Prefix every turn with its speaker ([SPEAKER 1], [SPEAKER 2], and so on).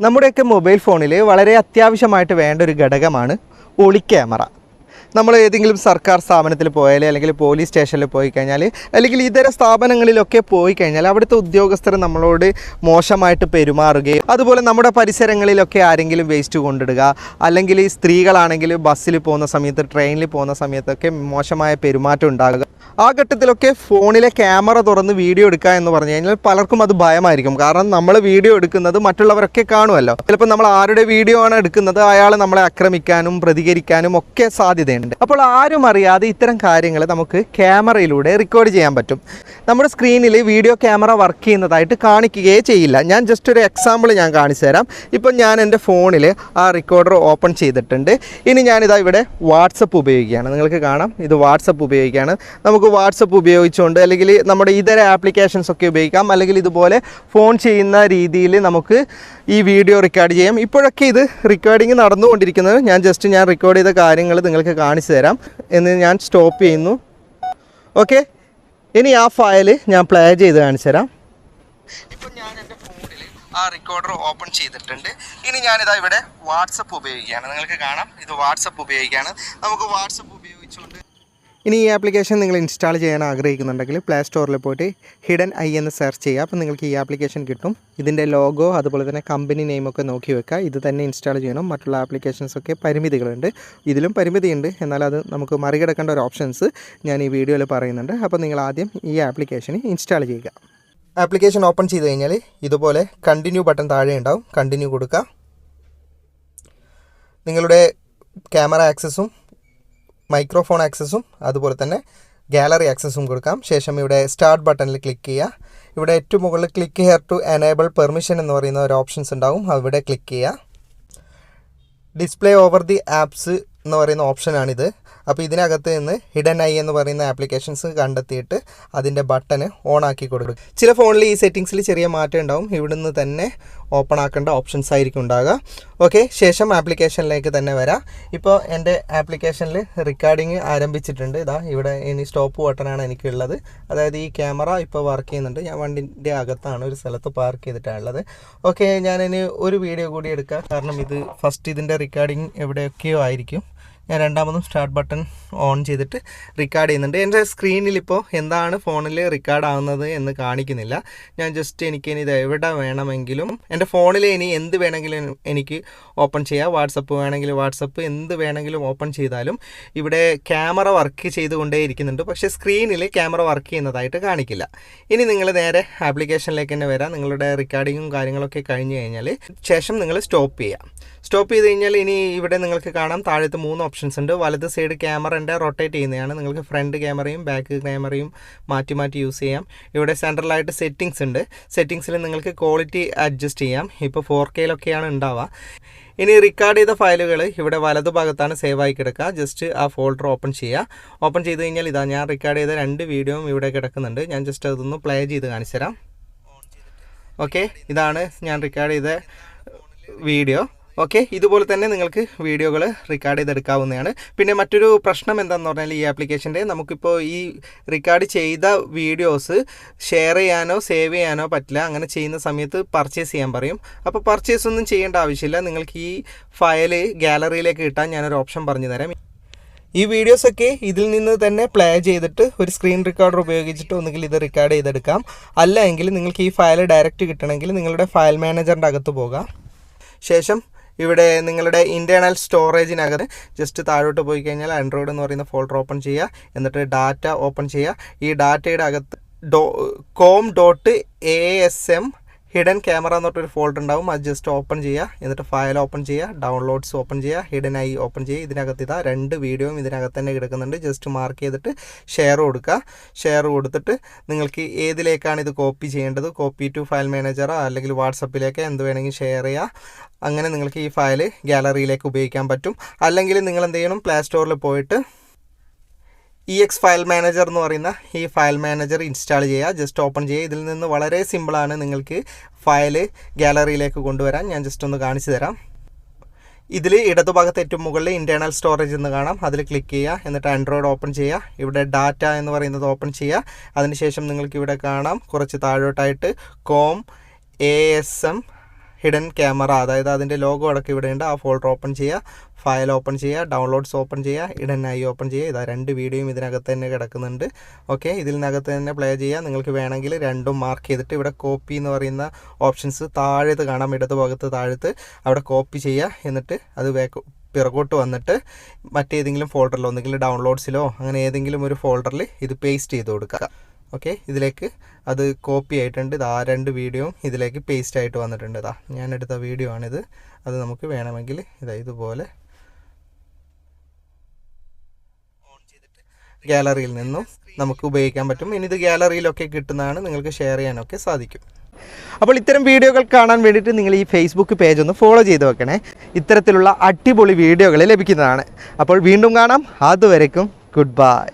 [SPEAKER 1] നമ്മുടെയൊക്കെ മൊബൈൽ ഫോണിൽ വളരെ അത്യാവശ്യമായിട്ട് വേണ്ട ഒരു ഘടകമാണ് ഒളി ക്യാമറ. നമ്മൾ ഏതെങ്കിലും സർക്കാർ സ്ഥാപനത്തിൽ പോയാൽ അല്ലെങ്കിൽ പോലീസ് സ്റ്റേഷനിൽ പോയി കഴിഞ്ഞാൽ അല്ലെങ്കിൽ ഇതര സ്ഥാപനങ്ങളിലൊക്കെ പോയി കഴിഞ്ഞാൽ അവിടുത്തെ ഉദ്യോഗസ്ഥർ നമ്മളോട് മോശമായിട്ട് പെരുമാറുകയും അതുപോലെ നമ്മുടെ പരിസരങ്ങളിലൊക്കെ ആരെങ്കിലും വേസ്റ്റ് കൊണ്ടിടുക അല്ലെങ്കിൽ ഈ സ്ത്രീകളാണെങ്കിൽ ബസ്സിൽ പോകുന്ന സമയത്ത് ട്രെയിനിൽ പോകുന്ന സമയത്തൊക്കെ മോശമായ പെരുമാറ്റം ഉണ്ടാകുക. ആ ഘട്ടത്തിലൊക്കെ ഫോണിലെ ക്യാമറ തുറന്ന് വീഡിയോ എടുക്കുക എന്ന് പറഞ്ഞു കഴിഞ്ഞാൽ പലർക്കും അത് ഭയമായിരിക്കും. കാരണം നമ്മൾ വീഡിയോ എടുക്കുന്നത് മറ്റുള്ളവരൊക്കെ കാണുമല്ലോ. ചിലപ്പോൾ നമ്മൾ ആരുടെ വീഡിയോ ആണ് എടുക്കുന്നത്? അയാൾ നമ്മളെ ആക്രമിക്കാനും പ്രതികരിക്കാനും ഒക്കെ സാധ്യതയുണ്ട്. അപ്പോൾ ആരും അറിയാതെ ഇത്തരം കാര്യങ്ങൾ നമുക്ക് ക്യാമറയിലൂടെ റെക്കോർഡ് ചെയ്യാൻ പറ്റും. നമ്മുടെ സ്ക്രീനിൽ വീഡിയോ ക്യാമറ വർക്ക് ചെയ്യുന്നതായിട്ട് കാണിക്കുകയേ ചെയ്യില്ല. ഞാൻ ജസ്റ്റ് ഒരു എക്സാമ്പിൾ ഞാൻ കാണിച്ചു തരാം. ഇപ്പം ഞാൻ എന്റെ ഫോണിൽ ആ റെക്കോർഡർ ഓപ്പൺ ചെയ്തിട്ടുണ്ട്. ഇനി ഞാനിതാ ഇവിടെ വാട്സപ്പ് ഉപയോഗിക്കുകയാണ്. നിങ്ങൾക്ക് കാണാം. ഇത് വാട്സപ്പ് ഉപയോഗിക്കുകയാണ്. നമുക്ക് വാട്സപ്പ് ഉപയോഗിച്ചുകൊണ്ട് അല്ലെങ്കിൽ നമ്മുടെ ഇതര ആപ്ലിക്കേഷൻസ് ഒക്കെ ഉപയോഗിക്കാം. അല്ലെങ്കിൽ ഇതുപോലെ ഫോൺ ചെയ്യുന്ന രീതിയിൽ നമുക്ക് ഈ വീഡിയോ റെക്കോർഡ് ചെയ്യാം. ഇപ്പോഴൊക്കെ ഇത് റെക്കോർഡിങ് നടന്നുകൊണ്ടിരിക്കുന്നത്. ഞാൻ ജസ്റ്റ് ഞാൻ റെക്കോർഡ് ചെയ്ത കാര്യങ്ങൾ നിങ്ങൾക്ക് കാണിച്ചു തരാം എന്ന് ഞാൻ സ്റ്റോപ്പ് ചെയ്യുന്നു. ഓക്കെ? ഇനി ആ ഫയൽ ഞാൻ പ്ലേ ചെയ്ത് കാണിച്ചു തരാം. ഇപ്പം ഞാൻ എന്റെ ഫോണിൽ ആ റെക്കോർഡർ ഓപ്പൺ ചെയ്തിട്ടുണ്ട്. ഇനി ഞാനിതാ ഇവിടെ വാട്സപ്പ് ഉപയോഗിക്കുകയാണ്. നിങ്ങൾക്ക് കാണാം. ഇത് വാട്സപ്പ് ഉപയോഗിക്കുകയാണ്. നമുക്ക് വാട്സപ്പ് ഉപയോഗിച്ചുകൊണ്ട് ഇനി ഈ ആപ്ലിക്കേഷൻ നിങ്ങൾ ഇൻസ്റ്റാൾ ചെയ്യാൻ ആഗ്രഹിക്കുന്നുണ്ടെങ്കിൽ പ്ലേ സ്റ്റോറിൽ പോയിട്ട് ഹിഡൻ ഐ എന്ന് സെർച്ച് ചെയ്യുക. അപ്പോൾ നിങ്ങൾക്ക് ഈ ആപ്ലിക്കേഷൻ കിട്ടും. ഇതിന്റെ ലോഗോ അതുപോലെ തന്നെ കമ്പനി നെയിമൊക്കെ നോക്കി വെക്കുക. ഇത് തന്നെ ഇൻസ്റ്റാൾ ചെയ്യണം. മറ്റുള്ള ആപ്ലിക്കേഷൻസൊക്കെ പരിമിതികളുണ്ട്. ഇതിലും പരിമിതിയുണ്ട്. എന്നാൽ അത് നമുക്ക് മറികടക്കേണ്ട ഒരു ഓപ്ഷൻസ് ഞാൻ ഈ വീഡിയോയിൽ പറയുന്നുണ്ട്. അപ്പോൾ നിങ്ങൾ ആദ്യം ഈ ആപ്ലിക്കേഷൻ ഇൻസ്റ്റാൾ ചെയ്യുക. ആപ്ലിക്കേഷൻ ഓപ്പൺ ചെയ്ത് കഴിഞ്ഞാൽ ഇതുപോലെ കണ്ടിന്യൂ ബട്ടൺ താഴെ ഉണ്ടാവും. കണ്ടിന്യൂ കൊടുക്കുക. നിങ്ങളുടെ ക്യാമറ ആക്സസും മൈക്രോഫോൺ ആക്സസും അതുപോലെ തന്നെ ഗാലറി ആക്സസും കൊടുക്കാം. ശേഷം ഇവിടെ സ്റ്റാർട്ട് ബട്ടണിൽ ക്ലിക്ക് ചെയ്യുക. ഇവിടെ ഏറ്റവും മുകളിൽ click here to enable permission എന്ന് പറയുന്ന ഒരു ഓപ്ഷൻസ് ഉണ്ടാവും. അവിടെ ക്ലിക്ക് ചെയ്യുക. ഡിസ്പ്ലേ ഓവർ ദി ആപ്സ് എന്ന് പറയുന്ന ഓപ്ഷനാണിത്. അപ്പോൾ ഇതിനകത്ത് നിന്ന് ഹിഡൻ ഐ എന്ന് പറയുന്ന ആപ്ലിക്കേഷൻസ് കണ്ടെത്തിയിട്ട് അതിന്റെ ബട്ടൺ ഓൺ ആക്കി കൊടുക്കും. ചില ഫോണിൽ ഈ സെറ്റിങ്സിൽ ചെറിയ മാറ്റം ഉണ്ടാവും. ഇവിടുന്ന് തന്നെ ഓപ്പൺ ആക്കേണ്ട ഓപ്ഷൻസ് ആയിരിക്കും ഉണ്ടാകുക ഓക്കെ ശേഷം ആപ്ലിക്കേഷനിലേക്ക് തന്നെ വരാം. ഇപ്പോൾ എന്റെ ആപ്ലിക്കേഷനിൽ റെക്കോർഡിങ് ആരംഭിച്ചിട്ടുണ്ട്. ഇതാ ഇവിടെ ഇനി സ്റ്റോപ്പ് ബട്ടണാണ് എനിക്കുള്ളത്. അതായത് ഈ ക്യാമറ ഇപ്പോൾ വർക്ക് ചെയ്യുന്നുണ്ട്. ഞാൻ വണ്ടിന്റെ അകത്താണ് ഒരു സ്ഥലത്ത് പാർക്ക് ചെയ്തിട്ടാണുള്ളത് ഓക്കെ ഞാനിനി ഒരു വീഡിയോ കൂടി എടുക്കാം. കാരണം ഇത് ഫസ്റ്റ് ഇതിന്റെ റെക്കോർഡിങ് എവിടെയൊക്കെയോ ആയിരിക്കും. ഞാൻ രണ്ടാമതും സ്റ്റാർട്ട് ബട്ടൺ ഓൺ ചെയ്തിട്ട് റെക്കോർഡ് ചെയ്യുന്നുണ്ട്. എന്റെ സ്ക്രീനിൽ ഇപ്പോൾ എന്താണ് ഫോണിൽ റെക്കോർഡ് ആവുന്നത് എന്ന് കാണിക്കുന്നില്ല. ഞാൻ ജസ്റ്റ് എനിക്ക് ഇനി ഇത് എവിടെ വേണമെങ്കിലും എന്റെ ഫോണിൽ ഇനി എന്ത് വേണമെങ്കിലും എനിക്ക് ഓപ്പൺ ചെയ്യാം. വാട്സപ്പ് വേണമെങ്കിൽ വാട്സപ്പ് എന്ത് വേണമെങ്കിലും ഓപ്പൺ ചെയ്താലും ഇവിടെ ക്യാമറ വർക്ക് ചെയ്തുകൊണ്ടേ ഇരിക്കുന്നുണ്ട്. പക്ഷേ സ്ക്രീനിൽ ക്യാമറ വർക്ക് ചെയ്യുന്നതായിട്ട് കാണിക്കില്ല. ഇനി നിങ്ങൾ നേരെ ആപ്ലിക്കേഷനിലേക്ക് തന്നെ വരാം. നിങ്ങളുടെ റെക്കോർഡിങ്ങും കാര്യങ്ങളൊക്കെ കഴിഞ്ഞ് കഴിഞ്ഞാൽ ശേഷം നിങ്ങൾ സ്റ്റോപ്പ് ചെയ്യാം. സ്റ്റോപ്പ് ചെയ്ത് കഴിഞ്ഞാൽ ഇനി ഇവിടെ നിങ്ങൾക്ക് കാണാം. താഴത്ത് മൂന്ന് ഓപ്ഷൻസ് ഉണ്ട്. വലത് സൈഡ് ക്യാമറ ഉണ്ട്. റൊട്ടേറ്റ് ചെയ്യുന്നതാണ്. നിങ്ങൾക്ക് ഫ്രണ്ട് ക്യാമറയും ബാക്ക് ക്യാമറയും മാറ്റി മാറ്റി യൂസ് ചെയ്യാം. ഇവിടെ സെൻട്രലായിട്ട് സെറ്റിങ്സ് ഉണ്ട്. സെറ്റിങ്സിൽ നിങ്ങൾക്ക് ക്വാളിറ്റി അഡ്ജസ്റ്റ് ചെയ്യാം. ഇപ്പോൾ ഫോർ കെയിലൊക്കെയാണ് ഉണ്ടാവുക. ഇനി റെക്കോർഡ് ചെയ്ത ഫയലുകൾ ഇവിടെ വലതു ഭാഗത്താണ് സേവ് ആയി കിടക്കുക. ജസ്റ്റ് ആ ഫോൾഡർ ഓപ്പൺ ചെയ്യുക. ഓപ്പൺ ചെയ്ത് കഴിഞ്ഞാൽ ഇതാ ഞാൻ റെക്കോർഡ് ചെയ്ത രണ്ട് വീഡിയോയും ഇവിടെ കിടക്കുന്നുണ്ട്. ഞാൻ ജസ്റ്റ് അതൊന്ന് പ്ലേ ചെയ്ത് കാണിച്ചു തരാം ഓക്കെ ഇതാണ് ഞാൻ റെക്കോർഡ് ചെയ്ത വീഡിയോ. ഓക്കെ ഇതുപോലെ തന്നെ നിങ്ങൾക്ക് വീഡിയോകൾ റെക്കോർഡ് ചെയ്തെടുക്കാവുന്നതാണ്. പിന്നെ മറ്റൊരു പ്രശ്നം എന്താണെന്ന് പറഞ്ഞാൽ ഈ ആപ്ലിക്കേഷന്റെ നമുക്കിപ്പോൾ ഈ റെക്കോർഡ് ചെയ്ത വീഡിയോസ് ഷെയർ ചെയ്യാനോ സേവ് ചെയ്യാനോ പറ്റില്ല. അങ്ങനെ ചെയ്യുന്ന സമയത്ത് പർച്ചേസ് ചെയ്യാൻ പറയും. അപ്പോൾ പർച്ചേസ് ഒന്നും ചെയ്യേണ്ട ആവശ്യമില്ല. നിങ്ങൾക്ക് ഈ ഫയൽ ഗാലറിയിലേക്ക് കിട്ടാൻ ഞാനൊരു ഓപ്ഷൻ പറഞ്ഞു തരാം ഈ വീഡിയോസൊക്കെ ഇതിൽ നിന്ന് തന്നെ പ്ലേ ചെയ്തിട്ട് ഒരു സ്ക്രീൻ റെക്കോർഡർ ഉപയോഗിച്ചിട്ട് ഒന്നുകിൽ ഇത് റെക്കോർഡ് ചെയ്തെടുക്കാം. അല്ല എങ്കിൽ നിങ്ങൾക്ക് ഈ ഫയൽ ഡയറക്റ്റ് കിട്ടണമെങ്കിൽ നിങ്ങളുടെ ഫയൽ മാനേജറിന്റെ അകത്ത് പോകാം. ശേഷം ഇവിടെ നിങ്ങളുടെ ഇന്റേർണൽ സ്റ്റോറേജിനകത്ത് ജസ്റ്റ് താഴോട്ട് പോയി കഴിഞ്ഞാൽ ആൻഡ്രോയിഡ് എന്ന് പറയുന്ന ഫോൾഡർ ഓപ്പൺ ചെയ്യുക. എന്നിട്ട് ഡാറ്റ ഓപ്പൺ ചെയ്യുക. ഈ ഡാറ്റയുടെ അകത്ത് ഡോ com dot A S M hidden camera എന്ന് പറഞ്ഞൊരു ഫോൾഡർ ഉണ്ടാവും. അത് ജസ്റ്റ് ഓപ്പൺ ചെയ്യുക. എന്നിട്ട് ഫയൽ ഓപ്പൺ ചെയ്യുക. ഡൗൺലോഡ്സ് ഓപ്പൺ ചെയ്യുക. ഹിഡൻ ആയി ഓപ്പൺ ചെയ്യുക. ഇതിനകത്ത് ഇതാ രണ്ട് വീഡിയോയും ഇതിനകത്ത് തന്നെ കിടക്കുന്നുണ്ട്. ജസ്റ്റ് മാർക്ക് ചെയ്തിട്ട് ഷെയർ കൊടുക്കുക. ഷെയർ കൊടുത്തിട്ട് നിങ്ങൾക്ക് ഏതിലേക്കാണ് ഇത് കോപ്പി ചെയ്യേണ്ടത്? കോപ്പി ടു ഫയൽ മാനേജറോ അല്ലെങ്കിൽ വാട്സപ്പിലേക്ക് എന്ത് വേണമെങ്കിൽ ഷെയർ ചെയ്യുക. അങ്ങനെ നിങ്ങൾക്ക് ഈ ഫയൽ ഗാലറിയിലേക്ക് ഉപയോഗിക്കാൻ പറ്റും. അല്ലെങ്കിൽ നിങ്ങൾ എന്ത് ചെയ്യണം? പ്ലേ സ്റ്റോറിൽ പോയിട്ട് ഇ എക്സ് ഫയൽ മാനേജർ എന്ന് പറയുന്ന ഈ ഫയൽ മാനേജർ ഇൻസ്റ്റാൾ ചെയ്യുക. ജസ്റ്റ് ഓപ്പൺ ചെയ്യുക. ഇതിൽ നിന്ന് വളരെ സിമ്പിളാണ് നിങ്ങൾക്ക് ഫയൽ ഗാലറിയിലേക്ക് കൊണ്ടുവരാൻ. ഞാൻ ജസ്റ്റ് ഒന്ന് കാണിച്ചു തരാം. ഇതിൽ ഇടതുഭാഗത്ത് ഏറ്റവും മുകളിൽ ഇന്റേർണൽ സ്റ്റോറേജ് എന്ന് കാണാം. അതിൽ ക്ലിക്ക് ചെയ്യുക. എന്നിട്ട് ആൻഡ്രോയിഡ് ഓപ്പൺ ചെയ്യുക. ഇവിടെ ഡാറ്റ എന്ന് പറയുന്നത് ഓപ്പൺ ചെയ്യുക. അതിനുശേഷം നിങ്ങൾക്ക് ഇവിടെ കാണാം. കുറച്ച് താഴോട്ടായിട്ട് com A S M hidden camera അതായത് അതിന്റെ ലോഗോ അടക്കം ഇവിടെ ഉണ്ട്. ആ ഫോൾഡർ ഓപ്പൺ ചെയ്യുക ഫയൽ ഓപ്പൺ ചെയ്യുക ഡൗൺലോഡ്സ് ഓപ്പൺ ചെയ്യുക ഹിഡൻ ഐ ഓപ്പൺ ചെയ്യുക. ഇതാ രണ്ട് വീഡിയോയും ഇതിനകത്ത് തന്നെ കിടക്കുന്നുണ്ട്. ഓക്കെ ഇതിനകത്ത് തന്നെ പ്ലേ ചെയ്യുക. നിങ്ങൾക്ക് വേണമെങ്കിൽ രണ്ടും മാർക്ക് ചെയ്തിട്ട് ഇവിടെ കോപ്പി എന്ന് പറയുന്ന ഓപ്ഷൻസ് താഴത്ത് കാണാം ഇടത് ഭാഗത്ത് താഴത്ത്. അവിടെ കോപ്പി ചെയ്യുക. എന്നിട്ട് അത് ബാക്ക് പിറകോട്ട് വന്നിട്ട് മറ്റേതെങ്കിലും ഫോൾഡറിലോ ഒന്നെങ്കിൽ ഡൗൺലോഡ്സിലോ അങ്ങനെ ഏതെങ്കിലും ഒരു ഫോൾഡറിൽ ഇത് പേസ്റ്റ് ചെയ്ത് കൊടുക്കുക. ഓക്കെ ഇതിലേക്ക് അത് കോപ്പി ആയിട്ടുണ്ട്. ഇത് ആ രണ്ട് വീഡിയോയും ഇതിലേക്ക് പേസ്റ്റ് ആയിട്ട് വന്നിട്ടുണ്ട്. ഇതാ ഞാൻ എടുത്ത വീഡിയോ ആണിത്. അത് നമുക്ക് വേണമെങ്കിൽ ഇതാ ഇതുപോലെ ഗാലറിയിൽ നിന്നും നമുക്ക് ഉപയോഗിക്കാൻ പറ്റും. ഇനി ഇത് ഗാലറിയിലൊക്കെ കിട്ടുന്നതാണ് നിങ്ങൾക്ക് ഷെയർ ചെയ്യാനൊക്കെ സാധിക്കും. അപ്പോൾ ഇത്തരം വീഡിയോകൾ കാണാൻ വേണ്ടിയിട്ട് നിങ്ങൾ ഈ ഫേസ്ബുക്ക് പേജ് ഒന്ന് ഫോളോ ചെയ്ത് വെക്കണേ. ഇത്തരത്തിലുള്ള അടിപൊളി വീഡിയോകൾ ലഭിക്കുന്നതാണ്. അപ്പോൾ വീണ്ടും കാണാം. അതുവരയ്ക്കും ഗുഡ് ബൈ